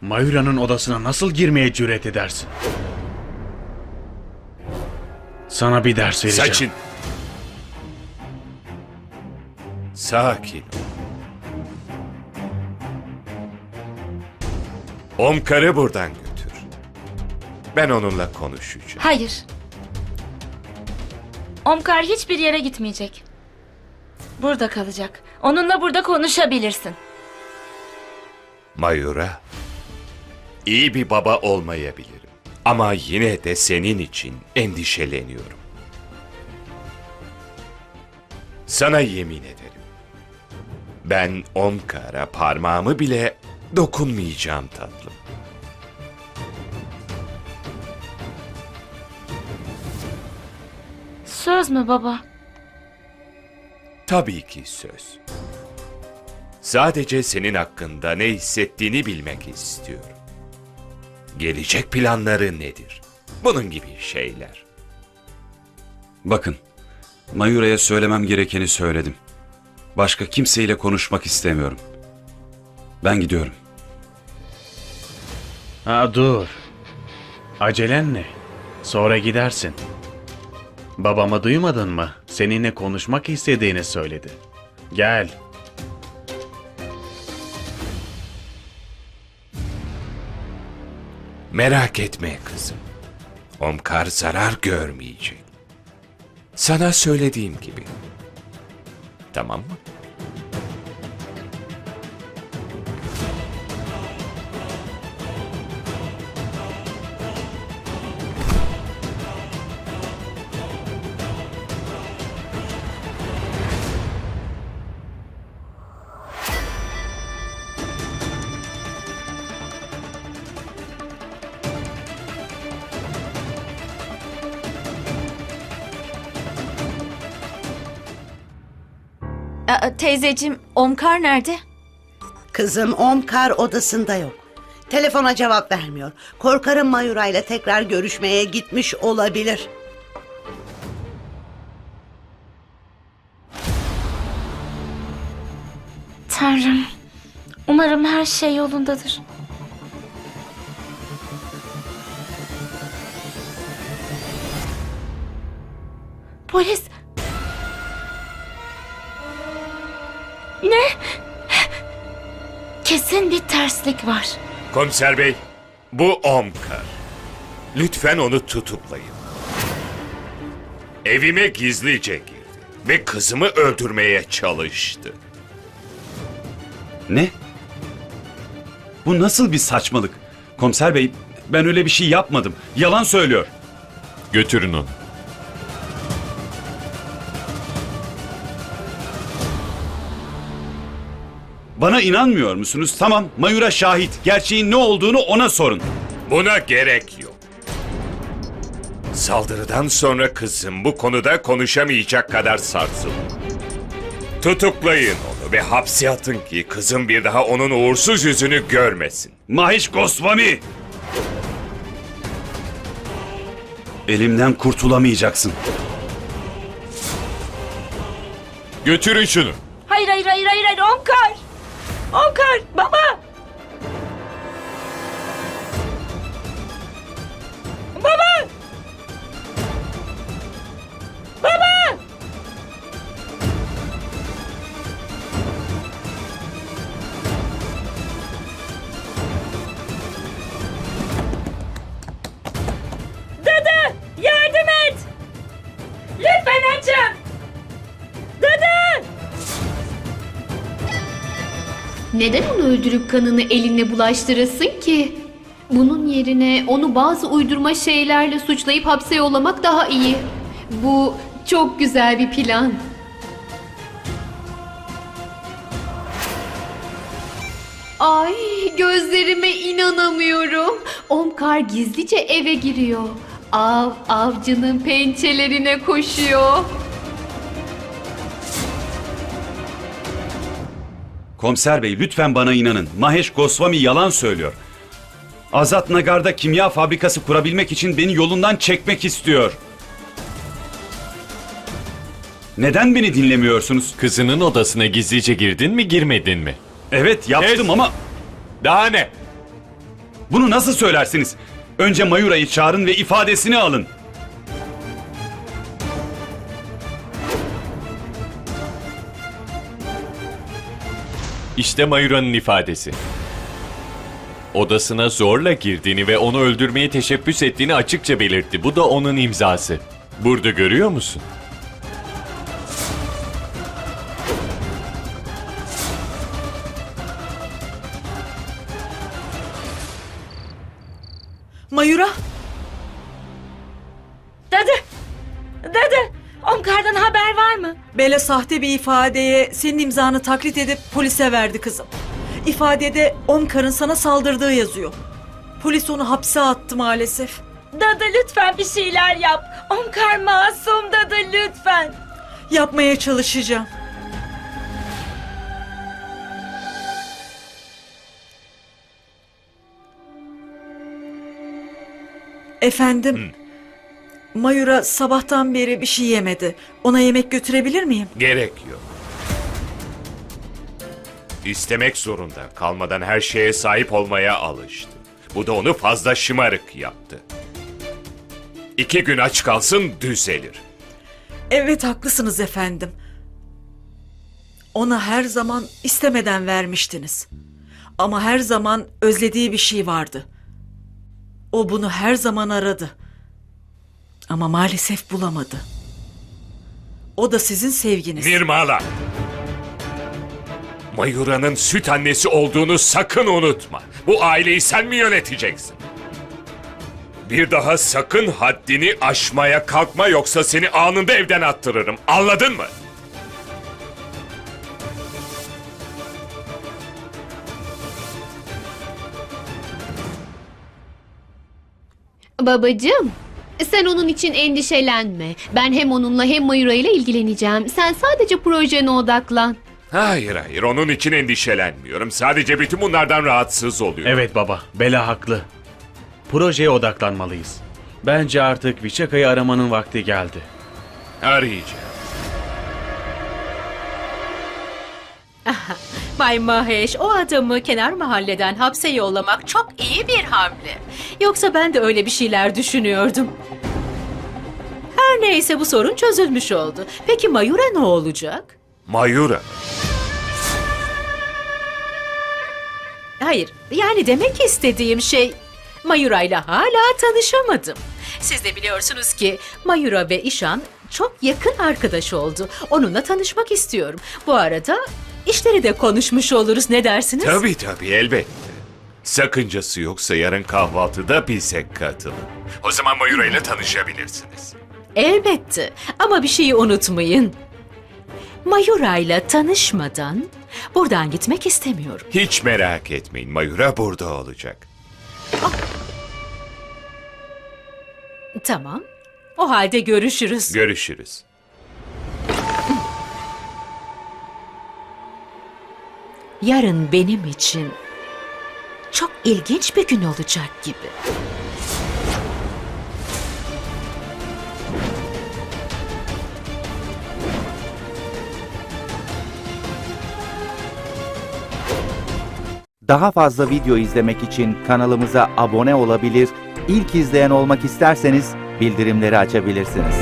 Mayura'nın odasına nasıl girmeye cüret edersin? Sana bir ders vereceğim. Saçın. Sakin. Omkar'ı buradan götür. Ben onunla konuşacağım. Hayır. Omkar hiçbir yere gitmeyecek. Burada kalacak. Onunla burada konuşabilirsin. Mayura, iyi bir baba olmayabilirim. Ama yine de senin için endişeleniyorum. Sana yemin ederim. Ben Omkar'a parmağımı bile dokunmayacağım tatlım. Söz mü baba? Tabii ki söz. Sadece senin hakkında ne hissettiğini bilmek istiyorum. Gelecek planları nedir? Bunun gibi şeyler. Bakın, Mayura'ya söylemem gerekeni söyledim. Başka kimseyle konuşmak istemiyorum. Ben gidiyorum. Ha dur. Acelen ne? Sonra gidersin. Babamı duymadın mı? Seninle konuşmak istediğini söyledi. Gel. Merak etme kızım. Omkar zarar görmeyecek. Sana söylediğim gibi. Tamam mı? Aa, teyzeciğim, Omkar nerede? Kızım Omkar odasında yok. Telefona cevap vermiyor. Korkarım Mayura ile tekrar görüşmeye gitmiş olabilir. Tanrım. Umarım her şey yolundadır. Polis. Ne? Kesin bir terslik var. Komiser bey, bu Omkar. Lütfen onu tutuklayın. Evime gizlice girdi ve kızımı öldürmeye çalıştı. Ne? Bu nasıl bir saçmalık? Komiser bey, ben öyle bir şey yapmadım. Yalan söylüyor. Götürün onu. Bana inanmıyor musunuz? Tamam, Mayura şahit. Gerçeğin ne olduğunu ona sorun. Buna gerek yok. Saldırıdan sonra kızım bu konuda konuşamayacak kadar sarsıldı. Tutuklayın onu ve hapse atın ki kızım bir daha onun uğursuz yüzünü görmesin. Mahiş Gosvami! Elimden kurtulamayacaksın. Götürün şunu. Hayır hayır hayır hayır hayır Omkar. Baba. Baba. Neden onu öldürüp kanını eline bulaştırasın ki? Bunun yerine onu bazı uydurma şeylerle suçlayıp hapse yollamak daha iyi. Bu çok güzel bir plan. Ay gözlerime inanamıyorum. Omkar gizlice eve giriyor. Av avcının pençelerine koşuyor. Komiser bey lütfen bana inanın. Mahesh Gosvami yalan söylüyor. Azat Nagar'da kimya fabrikası kurabilmek için beni yolundan çekmek istiyor. Neden beni dinlemiyorsunuz? Kızının odasına gizlice girdin mi girmedin mi? Evet yaptım Kes! ama Daha ne? Bunu nasıl söylersiniz? Önce Mayura'yı çağırın ve ifadesini alın. İşte Mayura'nın ifadesi. Odasına zorla girdiğini ve onu öldürmeye teşebbüs ettiğini açıkça belirtti. Bu da onun imzası. Burada görüyor musun? Mayura, Dadı! Dadı! Omkar'dan haber var mı? Bela sahte bir ifadeye senin imzanı taklit edip polise verdi kızım. İfadede Omkar'ın sana saldırdığı yazıyor. Polis onu hapse attı maalesef. Dadı lütfen bir şeyler yap. Omkar masum Dadı lütfen. Yapmaya çalışacağım. Efendim, Mayura sabahtan beri bir şey yemedi. Ona yemek götürebilir miyim? Gerek yok. İstemek zorunda kalmadan her şeye sahip olmaya alıştı. Bu da onu fazla şımarık yaptı. İki gün aç kalsın düzelir. Evet haklısınız efendim. Ona her zaman istemeden vermiştiniz. Ama her zaman özlediği bir şey vardı. O bunu her zaman aradı. Ama maalesef bulamadı. O da sizin sevginiz. Nirmala! Mayura'nın süt annesi olduğunu sakın unutma. Bu aileyi sen mi yöneteceksin? Bir daha sakın haddini aşmaya kalkma yoksa seni anında evden attırırım. Anladın mı? Babacığım, sen onun için endişelenme. Ben hem onunla hem Mayura ile ilgileneceğim. Sen sadece projene odaklan. Hayır hayır onun için endişelenmiyorum. Sadece bütün bunlardan rahatsız oluyorum. Evet baba, Bela haklı. Projeye odaklanmalıyız. Bence artık Vişaka'yı aramanın vakti geldi. Arayacağım. Bay Mahesh o adamı kenar mahalleden hapse yollamak çok iyi bir hamle. Yoksa ben de öyle bir şeyler düşünüyordum. Her neyse bu sorun çözülmüş oldu. Peki Mayura ne olacak? Mayura. Hayır, yani demek istediğim şey Mayura ile hala tanışamadım. Siz de biliyorsunuz ki Mayura ve İşan çok yakın arkadaş oldu. Onunla tanışmak istiyorum. Bu arada işleri de konuşmuş oluruz. Ne dersiniz? Tabii tabii elbette. Sakıncası yoksa yarın kahvaltıda bize katılın. O zaman Mayura ile tanışabilirsiniz. Elbette. Ama bir şeyi unutmayın. Mayura ile tanışmadan buradan gitmek istemiyorum. Hiç merak etmeyin Mayura burada olacak. Tamam. O halde görüşürüz. Görüşürüz. Yarın benim için çok ilginç bir gün olacak gibi. Daha fazla video izlemek için kanalımıza abone olabilir, ilk izleyen olmak isterseniz bildirimleri açabilirsiniz.